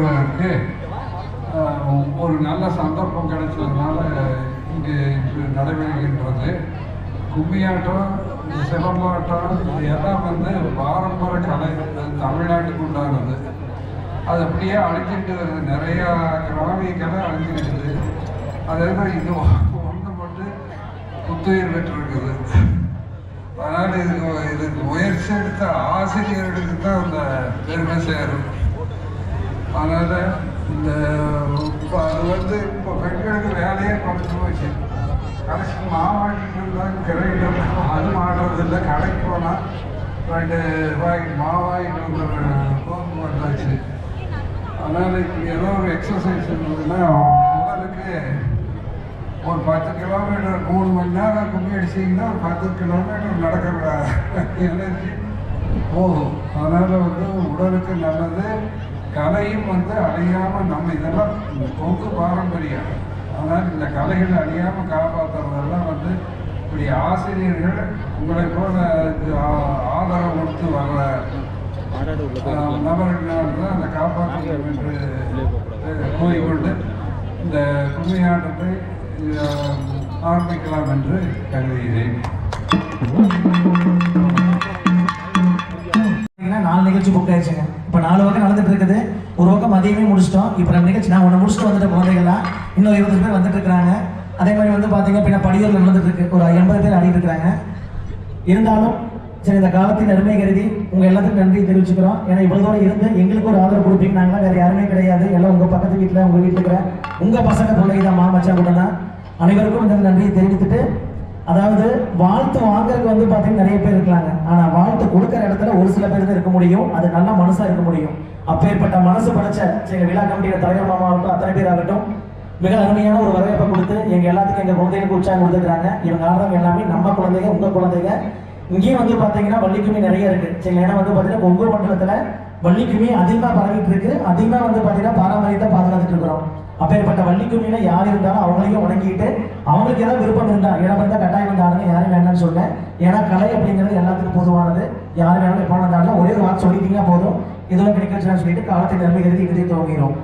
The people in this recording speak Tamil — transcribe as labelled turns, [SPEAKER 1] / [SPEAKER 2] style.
[SPEAKER 1] பெறுவதற்கு ஒரு நல்ல சந்தர்ப்பம் கிடைச்சதுனால இங்கே இது நடைபெறுகின்றது. கும்மியாட்டம் சிலம்பாட்டம் இது எல்லாம் வந்து பாரம்பரிய கலை தமிழ்நாட்டுக்கு உண்டானது. அது அப்படியே அழிஞ்சிட்டு வருது. நிறையா கிராமிய கலை அழிஞ்சிருக்குது. அதே மாதிரி இது ஒன்று மட்டும் புத்துயிர் பெற்றிருக்குது. அதனால் இதுக்கு இதுக்கு முயற்சி எடுத்த ஆசிரியர்களுக்கு தான் அந்த பெருமை சேரும். அதனால் இந்த இப்போ அது வந்து இப்போ பெண்களுக்கு வேலையே குறைஞ்சி போச்சு. கடைசி மாவாட்டிட்டு தான் கிரைண்டர் அது மாடுறதில்லை கடைக்கு போனால் ரெண்டு ரூபாய்க்கு மாவாயிட்டு வந்து கோப்பு வந்தாச்சு அதனால் இப்போ ஏதோ ஒரு எக்ஸசைஸ் இருந்ததுன்னா உடலுக்கு ஒரு பத்து கிலோமீட்டர் மூணு மணி நேரம் கும்மி அடிச்சிங்கன்னா ஒரு பத்து கிலோமீட்டர் நடக்கிற எனர்ஜி போகும். அதனால் வந்து உடலுக்கு நல்லது கலையும் வந்து அழியாமல் நம்ம இதெல்லாம் இந்த கொங்கு பாரம்பரியம். அதனால் இந்த கலைகளை அழியாமல் காப்பாற்றுறதெல்லாம் வந்து இப்படி ஆசிரியர்கள் உங்களை போல இது ஆ- ஆதரவு கொடுத்து வர்ற நபர்களால் தான் அதை காப்பாற்ற என்று கூறிக்கொண்டு இந்த கும்மியாட்டத்தை ஆரம்பிக்கலாம் என்று கருதுகிறேன்.
[SPEAKER 2] நாலு நிகழ்ச்சி புக் ஆயிடுச்சுங்க. இப்போ நாலு பக்கம் நடந்துட்டு இருக்குது ஒரு பக்கம் மதியமே முடிச்சிட்டோம். இப்போ நம்ம நிகழ்ச்சி நான் ஒன்று முடிச்சுட்டு வந்துட்டு குழந்தைகள்லாம் இன்னும் இருபது பேர் வந்துட்டு இருக்கிறாங்க அதே மாதிரி வந்து பார்த்தீங்கன்னா பின்ன படியூரில் நடந்துட்டு இருக்கு ஒரு எண்பது பேர் ஆடிட்டு இருக்கிறாங்க இருந்தாலும் சரி இந்த காலத்தின் அருமை கருதி உங்க எல்லாத்துக்கும் நன்றி தெரிவிச்சுக்கிறோம். ஏன்னா இவ்வளோ தூரம் இருந்து எங்களுக்கு ஒரு ஆதரவு கொடுப்பீங்க. நாங்களாம் வேற யாருமே கிடையாது. எல்லாம் உங்க பக்கத்து வீட்டில் உங்க வீட்டில் இருக்கிற உங்க பசங்க பிள்ளைங்க தான் மாமச்சா கூட தான் அனைவருக்கும் இந்த நன்றியை தெரிவித்துட்டு அதாவது வாழ்த்து வாங்குறதுக்கு வந்து பார்த்தீங்கன்னா நிறைய பேர் இருக்காங்க. ஆனா வாழ்த்து கொடுக்குற இடத்துல ஒரு சில பேர் தான் இருக்க முடியும். அது நல்ல மனசா இருக்க முடியும். அப்பேற்பட்ட மனசு படைச்ச எங்க விழா கமிட்டியோட தலைவர் மாமா ஆகட்டும் அத்தனை பேர் ஆகட்டும் மிக அருமையான ஒரு வரவேற்பை கொடுத்து எங்க எல்லாத்துக்கும் எங்க குழந்தைகளுக்கு உற்சாகம் கொடுத்துருக்காங்க இவங்க ஆடுறவங்க எல்லாமே நம்ம குழந்தைங்க உங்க குழந்தைங்க. இங்கேயும் வந்து பாத்தீங்கன்னா வள்ளிக்குமி நிறைய இருக்கு. சரி ஏன்னா வந்து பாத்தீங்கன்னா கொங்கு மண்டலத்துல வள்ளிக்குமி அதிகமா பரவிட்டு இருக்கு. அதிகமா வந்து பாத்தீங்கன்னா பாரம்பரியத்தை பாதுகாத்துட்டு இருக்கிறோம். அப்பேற்பட்ட வள்ளிக்குமியில யார் இருந்தாலும் அவங்களையும் உடங்கிட்டு அவங்களுக்கு ஏதாவது விருப்பம் இருந்தா இடம் வந்தால் கட்டாயம் வந்து ஆடுங்க யாரும் வேண்டாம்னு சொன்னேன் ஏன்னா கலை அப்படிங்கிறது எல்லாத்துக்கும் பொதுவானது. யார் வேணாலும் எப்போ வந்தாலும் ஒரே ஒரு வார்த்தை சொல்லிட்டீங்கன்னா போதும். இதெல்லாம் கிடைக்கிறதுன்னு சொல்லிட்டு காலத்தை நன்மை எழுதி இறுதி துவங்கிடும்